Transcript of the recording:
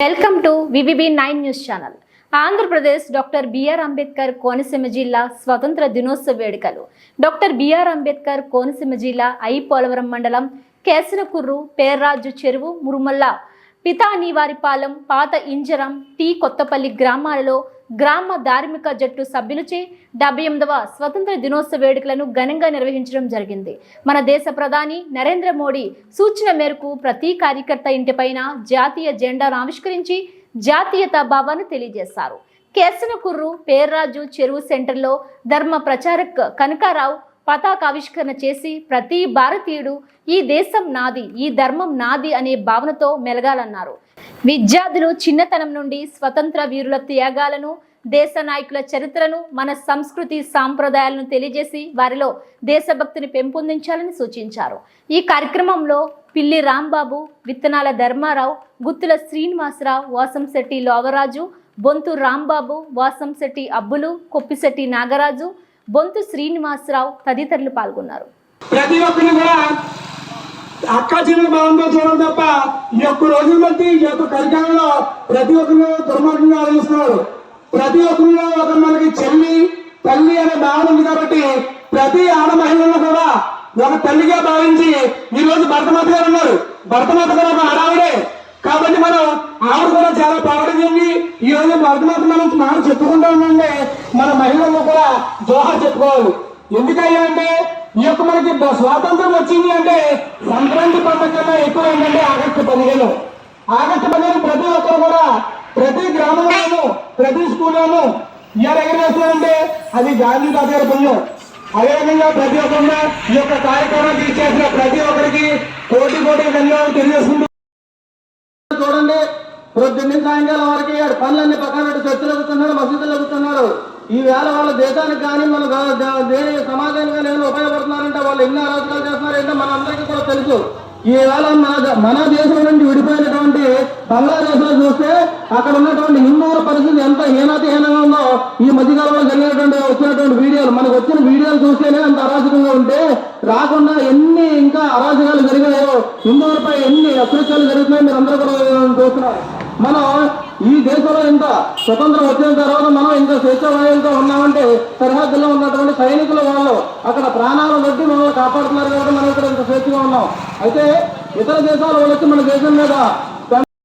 Welcome to VVB nine news channel. Andhra Pradesh doctor BR Ambedkar Konaseema జిల్లా స్వతంత్ర దినోత్సవ వేడుకలు. డాక్టర్ బిఆర్ అంబేద్కర్ కోనసీమ జిల్లా ఐ పోలవరం మండలం కేసనకుర్రు పేర్రాజు చెరువు మురుమల్ల పితానీవారిపాలెం పాత ఇంజరం టీ కొత్తపల్లి గ్రామాలలో గ్రామ ధార్మిక జట్టు సభ్యులచే డెబ్బై ఎనిమిదవ స్వతంత్ర దినోత్సవ వేడుకలను ఘనంగా నిర్వహించడం జరిగింది. మన దేశ ప్రధాని నరేంద్ర మోడీ సూచన మేరకు ప్రతి కార్యకర్త ఇంటిపైన జాతీయ జెండాను ఆవిష్కరించి జాతీయతా భావాన్ని తెలియజేశారు. కేసనకుర్రు పేర్రాజు చెరువు సెంటర్లో ధర్మ ప్రచారక్ కనకారావు పతాకావిష్కరణ చేసి ప్రతి భారతీయుడు ఈ దేశం నాది ఈ ధర్మం నాది అనే భావనతో మెలగాలన్నారు. విద్యార్థులు చిన్నతనం నుండి స్వతంత్ర వీరుల త్యాగాలను దేశ నాయకుల చరిత్రను మన సంస్కృతి సాంప్రదాయాలను తెలియజేసి వారిలో దేశభక్తిని పెంపొందించాలని సూచించారు. ఈ కార్యక్రమంలో పిల్లి రాంబాబు విత్తనాల ధర్మారావు గుత్తుల శ్రీనివాసరావు వాసంశెట్టి లోవరాజు బొంతు రాంబాబు వాసంశెట్టి అబ్బులు కొప్పిశెట్టి నాగరాజు బొంతు శ్రీనివాసరావు తదితరులు పాల్గొన్నారు. ప్రతి ఒక్కరు కూడా అక్క చెల్లెల భావంతో చూడడం తప్ప ఈ యొక్క రోజుల బట్టి ఈ యొక్క కార్యక్రమంలో ప్రతి ఒక్కరు దుర్మార్గంగా ఆలోచిస్తున్నారు. ప్రతి ఒక్కరిలో ఒక మనకి చెల్లి తల్లి అనే భావన ఉంది కాబట్టి ప్రతి ఆడ మహిళలను కూడా ఒక తల్లిగా భావించి ఈ రోజు భరతమాత గారు ఉన్నారు. భరతమాత గారు ఒక ఆడావిడే. కాబట్టి మనం ఆవిడ కూడా చాలా పవర్ చెంది ఈ రోజు భరతమాత మనం మాట చెప్పుకుంటాం మన మహిళలు కూడా జోహార్ చెప్పుకోవాలి. ఎందుకయ్యా అంటే ఈ యొక్క మనకి స్వాతంత్రం వచ్చింది అంటే సంక్రాంతి పండుగ కన్నా ఎక్కువ ఏంటంటే ఆగస్టు పదిహేను. ఆగస్టు పదిహేను ప్రతి ఒక్కరు కూడా ప్రతి గ్రామంలోనూ ప్రతి స్కూల్లోనూ ఇవాళ ఎగరేస్తారంటే అది గాంధీ తాత గారి పుణ్యం. అదేవిధంగా ప్రతి ఒక్కరు ఈ యొక్క కార్యక్రమానికి ఇచ్చేసిన ప్రతి ఒక్కరికి కోటి కోటి ధన్యవాదాలు తెలియజేసుకుంటూ చూడండి. ప్రొద్దున్న సాయంకాలం వరకు పనులన్నీ పక్కన పెట్టి చర్చలు అవుతున్నాడు మసీదులు అవుతున్నాడు ఈ వేళ వాళ్ళ దేశానికి కానీ మన దేని సమాజానికి కానీ ఏమైనా ఉపయోగపడుతున్నారంటే వాళ్ళు ఎన్ని అరాచకాలు చేస్తున్నారంటే మన అందరికీ కూడా తెలుసు. ఈ వేళ మన మన దేశం నుండి విడిపోయినటువంటి బంగ్లాదేశ్లో చూస్తే అక్కడ ఉన్నటువంటి హిందువుల పరిస్థితి ఎంత హీనతహీనంగా ఉందో ఈ మధ్యకాలంలో జరిగినటువంటి వచ్చినటువంటి వీడియోలు. మనకు వచ్చిన వీడియోలు చూస్తేనే అంత అరాచకంగా ఉంటే రాకుండా ఎన్ని ఇంకా అరాచకాలు జరిగాయో హిందువులపై ఎన్ని అకృత్యాలు జరుగుతున్నాయో మీరు అందరూ కూడా చూస్తున్నారు. మనం ఈ దేశంలో ఇంత స్వతంత్రం వచ్చిన తర్వాత మనం ఇంత స్వేచ్ఛావాయులతో ఉన్నామంటే సరిహద్దుల్లో ఉన్నటువంటి సైనికుల వాళ్ళు అక్కడ ప్రాణాలు బట్టి మనల్ని కాపాడుతున్నారు కాబట్టి మనం ఇక్కడ ఇంత స్వేచ్ఛగా ఉన్నాం. అయితే ఇతర దేశాల వాళ్ళు వచ్చి మన దేశం మీద